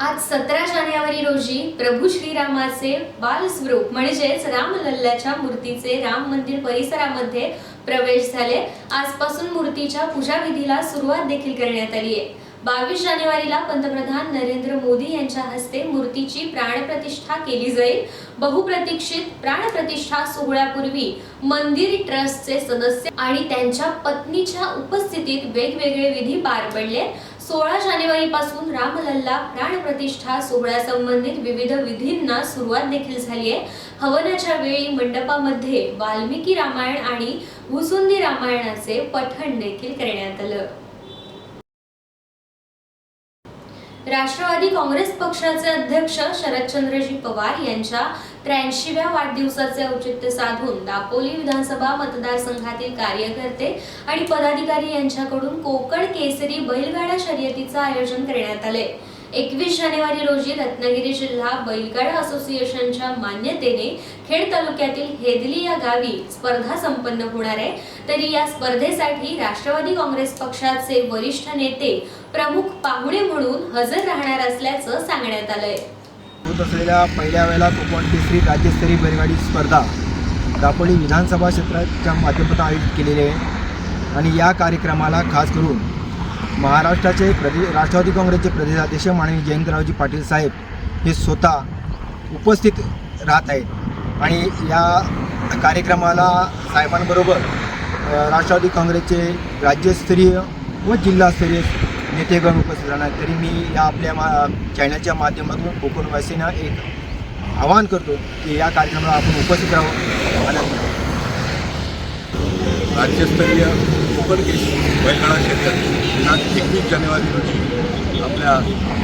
आज सतरा जानेवारी रोजी प्रभू श्रीरामाचे बालस्वरूप म्हणजेच रामलल्ल्याच्या मूर्तीचे राम मंदिर परिसरामध्ये प्रवेश झाले. आजपासून मूर्तीच्या पूजाविधीला सुरुवात देखील करण्यात आली आहे. बावीस जानेवारीला पंतप्रधान नरेंद्र मोदी यांच्या हस्ते मूर्तीची प्राणप्रतिष्ठा केली जाईल. बहुप्रतीक्षित प्राणप्रतिष्ठा सोहळ्यापूर्वी मंदिर ट्रस्टचे सदस्य आणि त्यांच्या पत्नीच्या उपस्थितीत वेगवेगळे विधी पार पडले. सोळा जानेवारी पासून रामलल्ला प्राणप्रतिष्ठा सोहळ्यासंबंधित विविध विधींना सुरुवात देखील झाली आहे. हवनाच्या वेळी मंडपामध्ये वाल्मिकी रामायण आणि भुसुंदी रामायणाचे पठण देखील करण्यात आलं. राष्ट्रवादी काँग्रेस पक्षाचे अध्यक्ष शरदचंद्रजी पवार यांच्या त्र्याऐंशीव्या वाढदिवसाचे औचित्य साधून दापोली विधानसभा मतदारसंघातील कार्यकर्ते आणि पदाधिकारी यांच्याकडून कोकण केसरी बैलगाडा शर्यतीचं आयोजन करण्यात आले. एकवीस जानेवारी रोजी रत्नागिरी जिल्हा बैलगाडा असोसिएशनच्या मान्यतेने खेड तालुक्यातील हेदली या गावी स्पर्धा संपन्न होणार आहे. तरी या स्पर्धेसाठी राष्ट्रवादी काँग्रेस पक्षाचे वरिष्ठ नेते प्रमुख पाहुणे म्हणून हजर राहणार असल्याचं सांगण्यात आलंय. होत असलेल्या पहिल्या वेळेला कोकण तिसरी राज्यस्तरीय बैलगाडी स्पर्धा दापोली विधानसभा क्षेत्राच्या माध्यमातून आयोजित केलेली आहे. आणि या कार्यक्रमाला खास करून महाराष्ट्राचे प्रदे राष्ट्रवादी काँग्रेसचे प्रदेशाध्यक्ष माननीय जयंतरावजी पाटील साहेब हे स्वतः उपस्थित राहत आहेत. आणि या कार्यक्रमाला साहेबांबरोबर राष्ट्रवादी काँग्रेसचे राज्यस्तरीय व जिल्हास्तरीय नेतेगण उपस्थित राहणार तरी मी या आपल्या मा चॅनलच्या माध्यमातून कोकणवासींना एक आवाहन करतो की या कार्यक्रमाला आपण उपस्थित राहू आनंद. राज्यस्तरीय कोकण केसरी बैलगाडा शर्यत दिनांक एकवीस जानेवारी रोजी आपल्या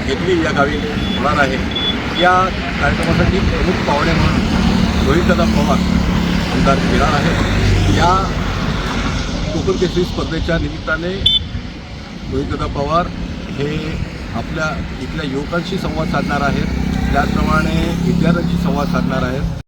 घेतली या गावी होणार आहे. या कार्यक्रमासाठी प्रमुख पाहुणे म्हणून रोहितदादा पवार आमदार येणार आहे या कोकण केसरी स्पर्धेच्या निमित्ताने रोहितदादा पवार हे आपल्या इथल्या युवकांशी संवाद साधणार आहेत. त्याचप्रमाणे विद्यार्थ्यांशी संवाद साधणार आहेत.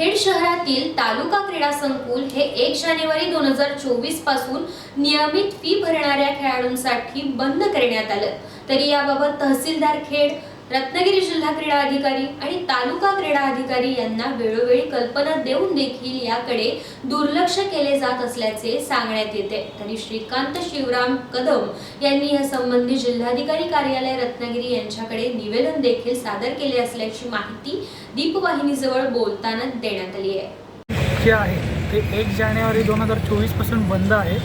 खेड शहरातील तालुका क्रीडा संकुल हे एक जानेवारी दोन हजार चोवीसपासून नियमित फी भरणाऱ्या खेळाडूंसाठी बंद करण्यात आलं. तरी याबाबत तहसीलदार खेड रत्नागिरी जिल्हा क्रीडा अधिकारी आणि तालुका क्रीडा अधिकारी यांना वेळोवेळी कल्पना देऊन देखील याकडे दुर्लक्ष केले जात असल्याचे सांगण्यात येते. तरी श्रीकांत शिवराम कदम यांनी या संबंधी जिल्हाधिकारी कार्यालय रत्नागिरी यांच्याकडे निवेदन देखील सादर केले असल्याची माहिती दीपवाहिनीजवळ बोलताना देण्यात आली आहे. आहे ते एक जानेवारी दोन हजार चोवीसपासून बंद आहे.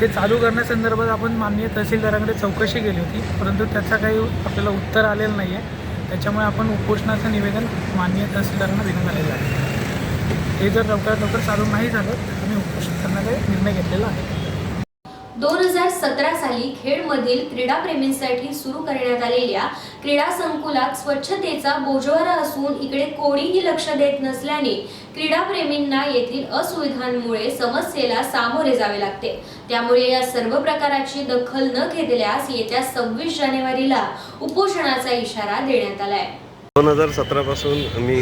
ते चालू करण्यासंदर्भात आपण माननीय तहसीलदारांकडे चौकशी केली होती परंतु त्याचा काही आपल्याला उत्तर आलेलं नाही आहे त्याच्यामुळे आपण उपोषणाचं निवेदन माननीय तहसीलदारांना देण्यात आलेलं आहे. हे जर लवकरात लवकर चालू नाही झालं तर आम्ही उपोषण करण्याचा निर्णय घेतलेला आहे. दोन हजार सतरा साली खेडमधील क्रीडाप्रेमींसाठी सुरू करण्यात आलेल्या क्रीडा संकुलात स्वच्छतेचा बोजवारा असून इकडे कोणीही लक्ष देत नसल्याने क्रीडाप्रेमींना येथील असुविधांमुळे समस्येला सामोरे जावे लागते. त्यामुळे या सर्व प्रकाराची दखल न घेतल्यास येत्या सव्वीस जानेवारीला उपोषणाचा इशारा देण्यात आलाय. दोन हजार सतरापासून मी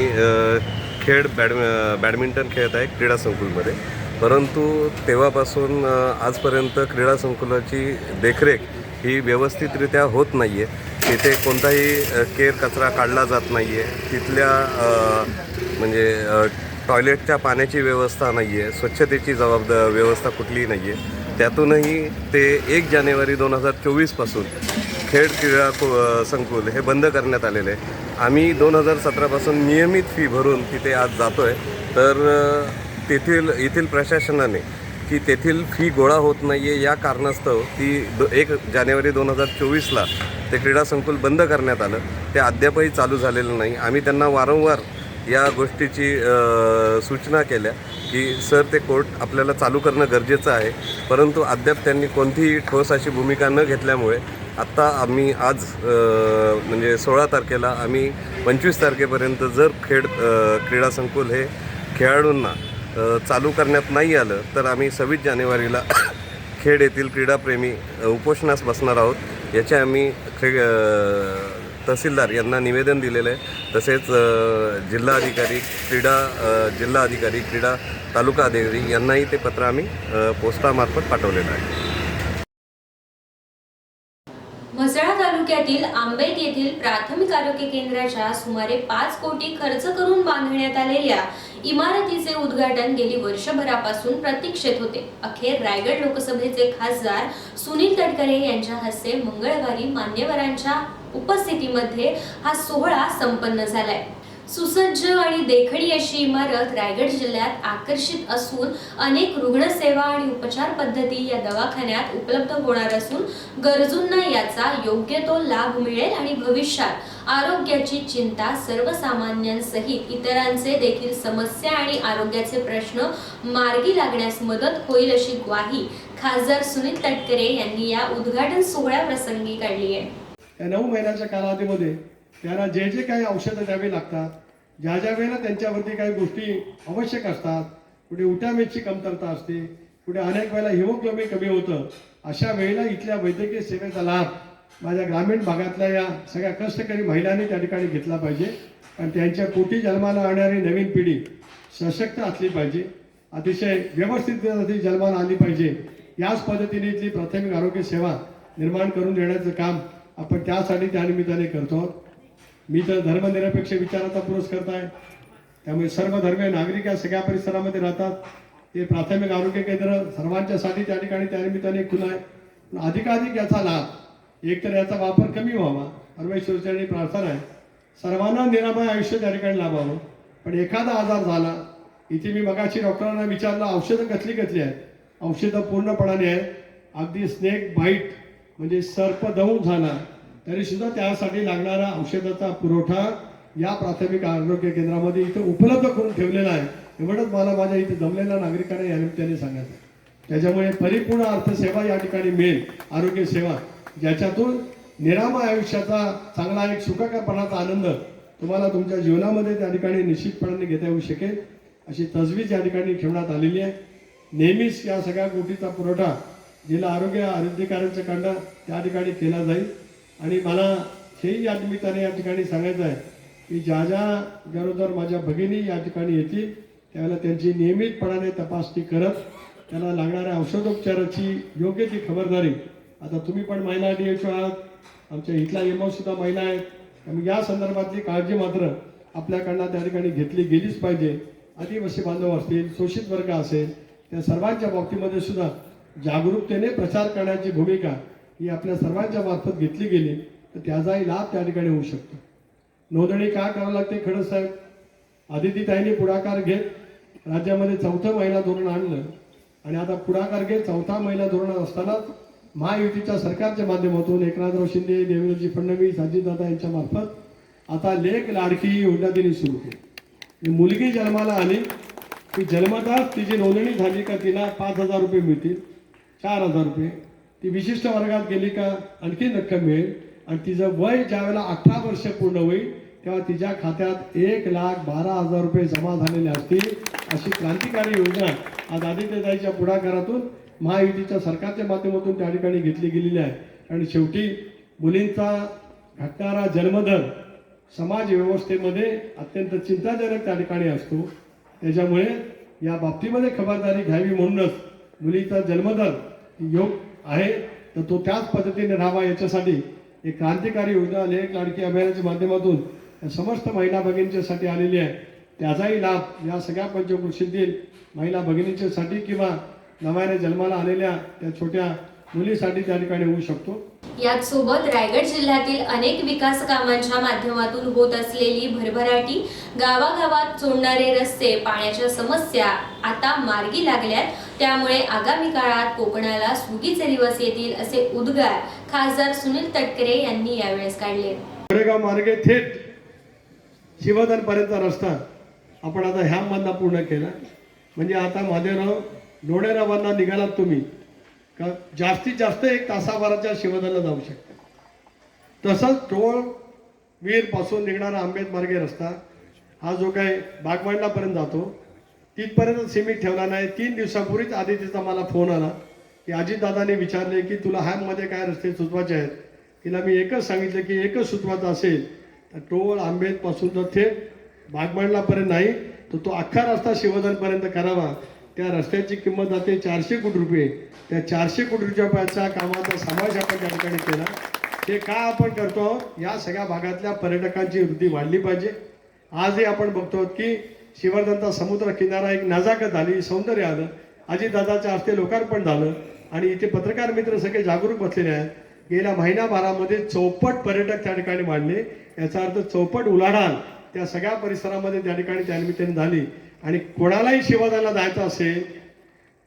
खेळ बॅड बॅडमिंटन खेळत आहे क्रीडा संकुलमध्ये. परंतु तेव्हापासून आजपर्यंत क्रीडा संकुलाची देखरेख ही व्यवस्थितरित्या होत नाही आहे तिथे कोणताही केर कचरा काढला जात नाही आहे तिथल्या म्हणजे टॉयलेटच्या पाण्याची व्यवस्था नाही आहे स्वच्छतेची जबाबदार व्यवस्था कुठलीही नाही आहे त्यातूनही ते एक जानेवारी दोन हजार चोवीसपासून खेळ क्रीडा संकुल हे बंद करण्यात आलेले आहे. आम्ही दोन हजार सतरापासून नियमित फी भरून तिथे आज जातो आहे तर तेथील येथील प्रशासनाने की तेथील फी गोळा होत नाही आहे या कारणास्तव ती दो एक जानेवारी दोन हजार चोवीसला ते क्रीडा संकुल बंद करण्यात आलं. ते अद्यापही चालू झालेलं नाही. आम्ही त्यांना वारंवार या गोष्टीची सूचना केल्या की सर ते कोर्ट आपल्याला चालू करणं गरजेचं आहे. परंतु अद्याप त्यांनी कोणतीही ठोस अशी भूमिका न घेतल्यामुळे आत्ता आम्ही आज म्हणजे सोळा तारखेला आम्ही पंचवीस तारखेपर्यंत जर खेळ क्रीडा संकुल हे खेळाडूंना चालू करण्यात नाही आलं तर आम्ही सव्वीस जानेवारीला खेड येथील क्रीडाप्रेमी उपोषणास बसणार आहोत. याचे आम्ही खे तहसीलदार यांना निवेदन दिलेलं आहे. तसेच जिल्हाधिकारी जिल्हा अधिकारी क्रीडा जिल्हाधिकारी जिल्हा अधिकारी क्रीडा तालुका अधिकारी यांनाही ते पत्र आम्ही पोस्टामार्फत पाठवलेलं आहे. जिल्ह्यातील तालुक्यातील आंबेत येथील प्राथमिक आरोग्य केंद्राच्या सुमारे पाच कोटी खर्च करून बांधण्यात आलेल्या इमारतीचे उद्घाटन गेली वर्षभरापासून प्रतीक्षेत होते. अखेर रायगड लोकसभेचे खासदार सुनील तटकरे यांच्या हस्ते मंगळवारी मान्यवरांच्या उपस्थितीमध्ये हा सोहळा संपन्न झालाय. सुसज्ज आणि देखणी अशी इमारत रायगड जिल्ह्यात आकर्षित असून अनेक रुग्णसेवा आणि उपचार पद्धती या दवाखान्यात उपलब्ध होणार असून गरजूंना याचा योग्य तो लाभ मिळेल आणि भविष्यात आरोग्याची चिंता सर्वसामान्यांसहित इतरांचे देखील समस्या आणि आरोग्याचे प्रश्न मार्गी लागण्यास मदत होईल अशी ग्वाही खासदार सुनील तटकरे यांनी या उद्घाटन सोहळ्याप्रसंगी काढली आहे. नऊ महिन्याच्या कालावधीमध्ये त्यांना जे जे काही औषधं द्यावी लागतात ज्या ज्या वेळेला त्यांच्यावरती काही गोष्टी आवश्यक असतात कुठे उठामेची कमतरता असते कुठे अनेक वेळेला हिमोग्लोबिन कमी होतं अशा वेळेला इथल्या वैद्यकीय सेवेचा लाभ माझ्या ग्रामीण भागातल्या या सगळ्या कष्टकरी महिलांनी त्या ठिकाणी घेतला पाहिजे. आणि त्यांच्या पोटी जन्माला आणणारी नवीन पिढी सशक्त असली पाहिजे. अतिशय व्यवस्थित जन्माला आली पाहिजे. याच पद्धतीने इथली प्राथमिक आरोग्य सेवा निर्माण करून देण्याचं काम आपण त्यासाठी त्या निमित्ताने करतो. आहोत. मी तर धर्मनिरपेक्ष विचाराचा पुरस्कर्ता आहे. त्यामुळे सर्व धर्मीय नागरिक या सगळ्या परिसरामध्ये राहतात. ते प्राथमिक आरोग्य केंद्र सर्वांच्यासाठी त्या ठिकाणी त्या निमित्ताने खुलं आहे. पण अधिकाधिक याचा लाभ एकतर याचा वापर कमी व्हावा परमेश्वरच्या प्रार्थना आहे. सर्वांना निरामय आयुष्य त्या ठिकाणी लाभावं. पण एखादा आजार झाला इथे मी मगाशी डॉक्टरांना विचारलं औषधं कसली कसली आहेत? औषधं पूर्णपणाने आहेत. अगदी स्नेक बाईट म्हणजे सर्प दंश झाला तरी सुद्धा त्यासाठी लागणारा औषधाचा पुरवठा या प्राथमिक आरोग्य केंद्रामध्ये इथं उपलब्ध करून ठेवलेला आहे. एवढंच मला माझ्या इथे जमलेल्या नागरिकांना या निमित्ताने सांगायचं त्याच्यामुळे परिपूर्ण अर्थसेवा या ठिकाणी मिळेल. आरोग्य सेवा ज्याच्यातून निरामय आयुष्याचा चांगला एक सुखकरपणाचा आनंद तुम्हाला तुमच्या जीवनामध्ये त्या ठिकाणी निश्चितपणाने घेता येऊ शकेल. अशी तजवीज या ठिकाणी ठेवण्यात आलेली आहे. नेहमीच या सगळ्या गोष्टीचा पुरवठा जिल्हा आरोग्य अधिकाऱ्यांच्या कांड त्या ठिकाणी केला जाईल. आणि मला हेही या निमित्ताने या ठिकाणी सांगायचं आहे की ज्या ज्या गरोदर माझ्या भगिनी या ठिकाणी येतील त्यावेळेला त्यांची नियमितपणाने तपासणी करत त्याला लागणाऱ्या औषधोपचाराची योग्य ती खबरदारी. आता तुम्ही पण महिला डी एच आहात आमच्या इथला एमओ सुद्धा महिला आहेत. त्यामुळे या संदर्भातली काळजी मात्र आपल्याकडनं त्या ठिकाणी घेतली गेलीच पाहिजे. आदिवासी बांधव असतील शोषित वर्ग असेल त्या सर्वांच्या बाबतीमध्ये सुद्धा जागरूकतेने प्रचार करण्याची भूमिका ही आपल्या सर्वांच्या मार्फत घेतली गेली तर त्याचाही लाभ त्या ठिकाणी होऊ शकतो. नोंदणी का करावं लागते खडस साहेब? आदितीताईंनी पुढाकार घेत राज्यामध्ये चौथं महिला धोरण आणलं आणि आता पुढाकार घेत चौथा महिला धोरण असतानाच महायुतीच्या सरकारच्या माध्यमातून एकनाथराव शिंदे देवेंद्रजी फडणवीस अजितदादा यांच्या मार्फत आता लेख लाडकी ही योजना तिने सुरू केली मुलगी जन्माला आली की जन्मताच तिची नोंदणी झाली का तिला पाच हजार रुपये मिळतील चार हजार रुपये. ती विशिष्ट वर्गात गेली का आणखी रक्कम मिळेल. आणि तिचं वय ज्यावेळेला अठरा वर्ष पूर्ण होईल तेव्हा तिच्या खात्यात एक लाख बारा हजार रुपये जमा झालेले असतील अशी क्रांतिकारी योजना आज आदित्यताईच्या पुढाकारातून महायुतीच्या सरकारच्या माध्यमातून त्या ठिकाणी घेतली गेलेली आहे. आणि शेवटी मुलींचा घटणारा जन्मदर समाज व्यवस्थेमध्ये अत्यंत चिंताजनक त्या ठिकाणी असतो. त्याच्यामुळे या बाबतीमध्ये खबरदारी घ्यावी म्हणूनच मुलीचा जन्मदर योग आहे. तर तो त्याच पद्धतीने राहावा. याच्यासाठी एक क्रांतिकारी योजना लेख लाडकी अभियानाच्या माध्यमातून समस्त महिला भगिनींच्यासाठी आलेली आहे. त्याचाही लाभ या सगळ्या पंचकृषीतील महिला भगिनींच्यासाठी किंवा नव्याने जन्माला आलेल्या त्या छोट्या मुलीसाठी त्या ठिकाणी होऊ शकतो. याच सोबत रायगड जिल्ह्यातील अनेक विकास कामांच्या माध्यमातून होत असलेली भरभराटी गावागावात जोडणारे रस्ते पाण्याच्या समस्या आता मार्गी लागल्यात. त्यामुळे आगामी काळात कोकणाला सुगीचे दिवस येतील असे उद्गार खासदार सुनील तटकरे यांनी यावेळेस काढले. कोरेगाव मार्गे थेट शिवधनपर्यंतचा रस्ता आपण आता ह्या मधला पूर्ण केला. म्हणजे आता महादेवराव लोणेरावांना निघालात तुम्ही. जास्तीत जास्त एक तासाभराच्या शिवधनला जाऊ शकते. तसंच टोळ वीरपासून निघणारा आंबेत मार्गे रस्ता हा जो काही बागमांडापर्यंत जातो तिथपर्यंत सीमित ठेवला नाही. तीन दिवसापूर्वीच आदितीचा मला फोन आला की अजितदादाने विचारले की तुला हॅममध्ये काय रस्ते सुचवायचे आहेत? तिला मी एकच सांगितलं की एकच सुचवायचं असेल तर टोळ आंबेदपासून तर थेट बागमांडलापर्यंत नाही तर तो अख्खा रस्ता शिवधनपर्यंत करावा. त्या रस्त्याची किंमत जाते चारशे कोटी रुपये. त्या चारशे कोटी रुपयाचा कामाचा समावेश आपण त्या ठिकाणी केला. ते का आपण करतो आहोत? या सगळ्या भागातल्या पर्यटकांची वृद्धी वाढली पाहिजे. आजही आपण बघतो की शिवर्धनचा समुद्र किनारा एक नजाकत झाली सौंदर्य आलं. अजितदादाच्या हस्ते लोकार्पण झालं आणि इथे पत्रकार मित्र सगळे जागरूक बसलेले आहेत. गेल्या महिनाभरामध्ये चौपट पर्यटक त्या ठिकाणी वाढले. याचा अर्थ चौपट उलाढाल त्या सगळ्या परिसरामध्ये त्या ठिकाणी त्यानिमित्ताने झाली. आणि कोणालाही शिवादाला जायचं असेल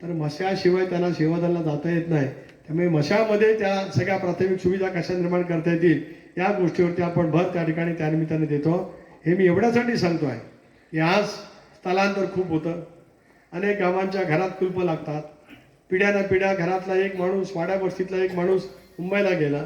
तर मशाशिवाय त्यांना शिवादाला जाता येत नाही. त्यामुळे मशामध्ये त्या सगळ्या प्राथमिक सुविधा कशा निर्माण करता येतील या गोष्टीवरती आपण भर त्या ठिकाणी त्यानिमित्ताने देतो. हे मी एवढ्यासाठी सांगतो आहे की आज स्थलांतर खूप होतं. अनेक गावांच्या घरात कुलपं लागतात. पिढ्याना पिढ्या घरातला एक माणूस वाड्या वस्तीतला एक माणूस मुंबईला गेला.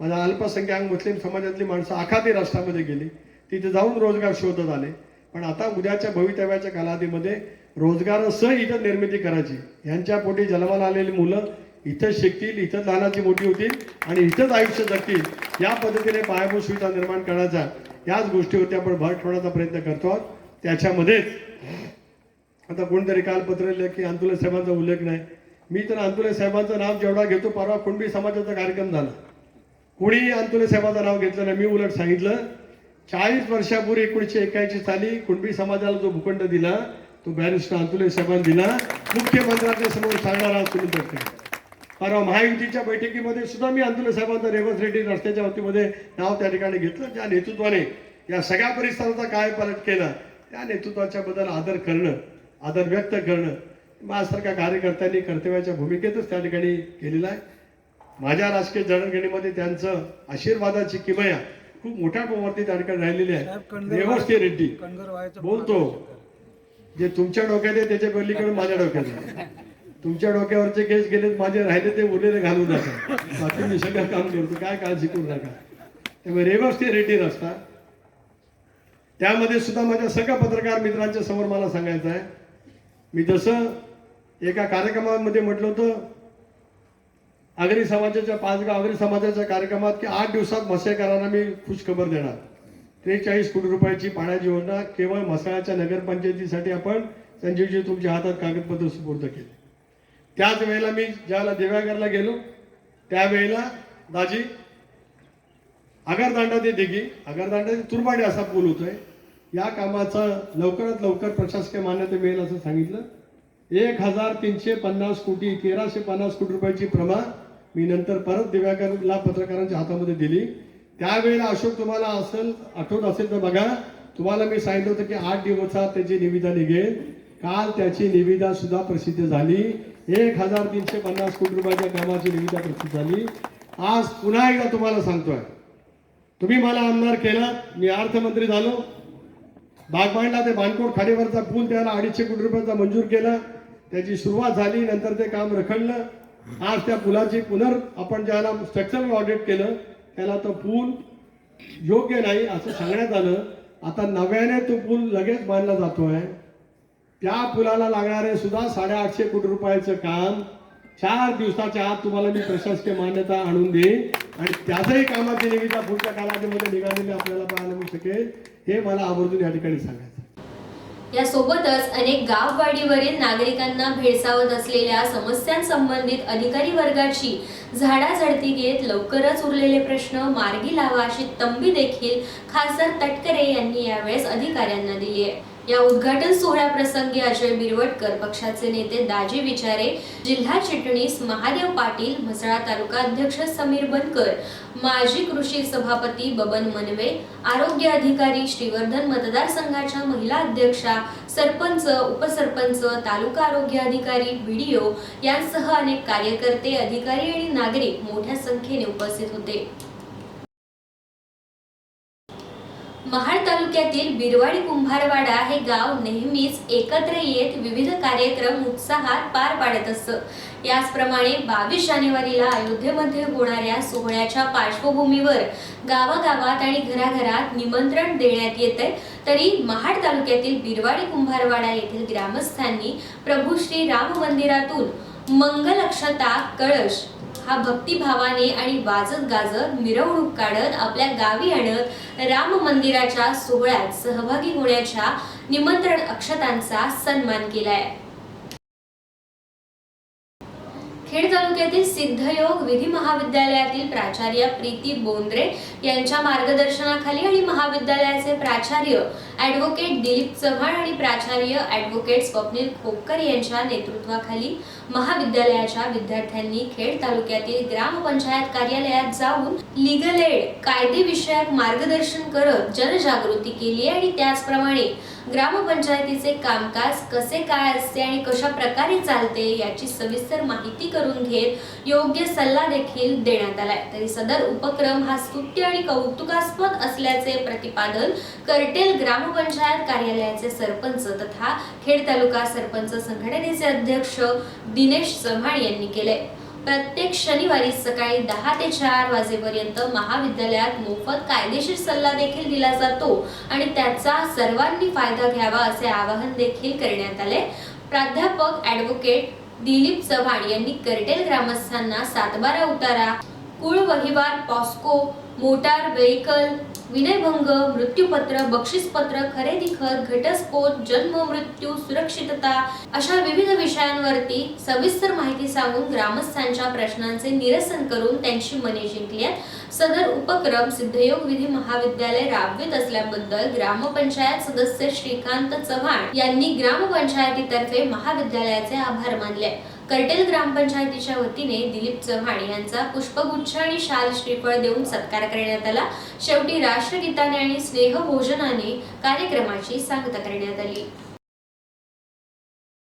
माझा अल्पसंख्याक मुस्लिम समाजातली माणसं आखाती राष्ट्रामध्ये गेली. तिथे जाऊन रोजगार शोधत आले. पण आता उद्याच्या भवितव्याच्या कालावधीमध्ये रोजगारासह इथं निर्मिती करायची. यांच्या पोटी जन्माला आलेली मुलं इथं शिकतील इथंच लहानाची मोठी होतील आणि इथंच आयुष्य जगतील या पद्धतीने पायाभूत सुविधा निर्माण करण्याचा याच गोष्टीवरती आपण भर ठेवण्याचा प्रयत्न करतो आहोत. त्याच्यामध्येच आता कोणतरी काल पत्र लिहिलं की अंतुले साहेबांचा उल्लेख नाही. मी तर अंतुले साहेबांचं नाव जेवढा घेतो परवा कुणबी समाजाचा कार्यक्रम झाला. कुणीही अंतुले साहेबांचं नाव घेतलं नाही. मी उलट सांगितलं चाळीस वर्षापूर्वी एकोणीसशे एक्क्याऐंशी साली कुणबी समाजाला जो भूखंड दिला तो बॅरिस्टर अंतुले साहेबांनी दिला. मुख्यमंत्र्यांच्या समोर सांगणार आज तुम्ही तर परवा महायुतीच्या बैठकीमध्ये सुद्धा मी अंतुले साहेबांचं रेवंत रेड्डी रस्त्याच्या वतीमध्ये नाव त्या ठिकाणी घेतलं. ज्या नेतृत्वाने या सगळ्या परिसराचा काय पालट केला त्या नेतृत्वाच्या बद्दल आदर करणं आदर व्यक्त करणं माझ्यासारख्या कार्यकर्त्यांनी कर्तव्याच्या भूमिकेतच त्या ठिकाणी केलेलं आहे. माझ्या राजकीय जडणघडणीमध्ये त्यांचं आशीर्वादाची किमया खूप मोठ्या प्रमाणावरती त्या ठिकाणी राहिलेली आहे रेवस्ती रेड्डी. बोलतो. जे तुमच्या डोक्यात आहे त्याच्या पलीकडे माझ्या डोक्यात आहे. तुमच्या डोक्यावरचे केस गेले माझे राहिले ते उरलेले घालून जातात बाकी मी सगळं काम करतो. काय काळजी करू नका. त्यामुळे रेवस्ती रेड्डी रस्ता त्यामध्ये सुद्धा माझ्या सगळ्या पत्रकार मित्रांच्या समोर मला सांगायचं आहे. मी जसं एका कार्यक्रमामध्ये म्हटलं होतं आगरी समाजाच्या पाचगाव आगरी समाजाच्या कार्यक्रमात की आठ दिवसात मत्स्यकारांना मी खुशखबर देणार. त्रेचाळीस कोटी रुपयाची पाण्याची योजना केवळ मसाळ्याच्या नगरपंचायतीसाठी आपण संजीवजी तुमच्या हातात कागदपत्र सुपूर्द केले. त्याच वेळेला मी ज्याला देव्यागरला गेलो त्यावेळेला दाजी आगारदांडा ते दिघी आगारदांडा ते तुरबाडे असा पूल होतोय. या कामाचा लवकरात लवकर प्रशासकीय मान्यता मिळेल असं सांगितलं. एक हजार तीनशे पन्नास कोटी तेराशे पन्नास कोटी रुपयाची प्रमाण मी नंतर परत दिव्याकरला पत्रकारांच्या हातामध्ये दिली. त्यावेळेला अशोक तुम्हाला असेल आठवत असेल तर बघा तुम्हाला मी सांगितलं होतं की आठ दिवसात त्याची निविदा निघेल. काल त्याची निविदा सुद्धा प्रसिद्ध झाली. एक हजार तीनशे पन्नास कोटी रुपयाच्या कामाची निविदा प्रसिद्ध झाली. आज पुन्हा एकदा तुम्हाला सांगतोय. तुम्ही मला आमदार केला मी अर्थमंत्री झालो. बागबाणला ते बाणकोट खाडीवरचा पूल त्याला अडीचशे कोटी रुपयाचा मंजूर केला. त्याची सुरुवात झाली नंतर ते काम रखडलं. आज त्या पुलाची पुनर् आपण ज्याला स्ट्रक्चरल ऑडिट केलं त्याला तो पूल योग्य नाही असं सांगण्यात आलं. आता नव्याने तो पूल लगेच बांधला जातोय. त्या पुलाला लागणारे सुद्धा साडेआठशे कोटी रुपयाचं काम चार दिवसाच्या आत तुम्हाला मी प्रशासकीय मान्यता आणून देईन. आणि त्याचंही कामाची निविदा पुढच्या कालावधीमध्ये निघालेली आपल्याला पाहायला मिळू शकेल. हे मला आवर्जून या ठिकाणी सांगायचं यासोबतच अनेक गाववाडीवरील नागरिकांना भेडसावत असलेल्या समस्यांसंबंधित अधिकारी वर्गाची झाडाझडती घेत लवकरच उरलेले प्रश्न मार्गी लावा अशी तंबी देखील खासदार तटकरे यांनी यावेळेस अधिकाऱ्यांना दिली आहे. या उद्घाटन सोहळ्याप्रसंगी अजय बिरवटकर पक्षाचे नेते दाजी विचारे जिल्हा चिटणीस महादेव पाटील म्हसळा तालुका अध्यक्ष समीर बनकर माजी कृषी सभापती बबन मनवे आरोग्य अधिकारी श्रीवर्धन मतदारसंघाच्या महिला अध्यक्षा सरपंच उपसरपंच तालुका आरोग्य अधिकारी व्हिडिओ यांसह अनेक कार्यकर्ते अधिकारी आणि नागरिक मोठ्या संख्येने उपस्थित होते. महाड तालुक्यातील बिरवाडी कुंभारवाडा हे गाव नेहमीच एकत्र येत विविध कार्यक्रम उत्साहात पार पाडत असत. याचप्रमाणे बावीस जानेवारीला अयोध्येमध्ये होणाऱ्या सोहळ्याच्या पार्श्वभूमीवर गावागावात आणि घराघरात निमंत्रण देण्यात येत आहे तरी महाड तालुक्यातील बिरवाडी कुंभारवाडा येथील ग्रामस्थांनी प्रभू श्री राम मंदिरातून मंगल अक्षता कळश हा भक्तिभावाने आणि वाजत गाजत मिरवणूक काढत आपल्या गावी आणत राम मंदिराच्या सोहळ्यात सहभागी होण्याच्या निमंत्रण अक्षतांचा सन्मान केलाय. खेड तालुक्यातील सिद्धयोग विधी महाविद्यालयातील प्राचार्य प्रीती बोंद्रे यांच्या मार्गदर्शनाखाली आणि महाविद्यालयाचे प्राचार्य ॲडव्होकेट दिलीप चव्हाण आणि प्राचार्य ॲडव्होकेट स्वप्नील खोपकर यांच्या नेतृत्वाखाली महाविद्यालयाच्या विद्यार्थ्यांनी खेड तालुक्यातील ग्रामपंचायत कार्यालयात जाऊन लिगल एड कायदेविषयक मार्गदर्शन करत जनजागृती केली आणि त्याचप्रमाणे ग्रामपंचायतीचे कामकाज कसे काय असते आणि कशा प्रकारे चालते याची सविस्तर माहिती करून घेत योग्य सल्ला देखील देण्यात आलाय. तरी सदर उपक्रम हा स्तुत्य आणि कौतुकास्पद असल्याचे प्रतिपादन करटेल ग्रामपंचायत कार्यालयाचे सरपंच तथा खेड तालुका सरपंच संघटनेचे अध्यक्ष दिनेश चव्हाण यांनी केले प्रत्येक शनिवारी सकाळी दहा ते चार वाजेपर्यंत महाविद्यालयात मोफत कायदेशीर सल्ला देखील दिला जातो आणि त्याचा सर्वांनी फायदा घ्यावा असे आवाहन देखील करण्यात आले. प्राध्यापक ॲडव्होकेट दिलीप चव्हाण यांनी करटेल ग्रामस्थांना सातबारा उतारा कुळ वहिवार पॉस्को मोटार व्हेकल विनयभंग मृत्यूपत्र बक्षीसपत्र खरेदी खत घटस्फोट जन्म मृत्यू सुरक्षितता अशा विविध विषयांवरती सविस्तर माहिती सांगून ग्रामस्थांच्या प्रश्नांचे निरसन करून त्यांची मने जिंकली आहेत. सदर उपक्रम सिद्धयोग विधी महाविद्यालय राबवित असल्याबद्दल ग्रामपंचायत सदस्य श्रीकांत चव्हाण यांनी ग्रामपंचायतीतर्फे महाविद्यालयाचे आभार मानले कर्टेल ग्रामपंचायतीच्या वतीने दिलीप चव्हाण यांचा पुष्पगुच्छ आणि शाल श्रीफळ देऊन सत्कार करण्यात आला. शेवटी राष्ट्रगीताने आणि स्नेहभोजनाने कार्यक्रमाची सांगता करण्यात आली.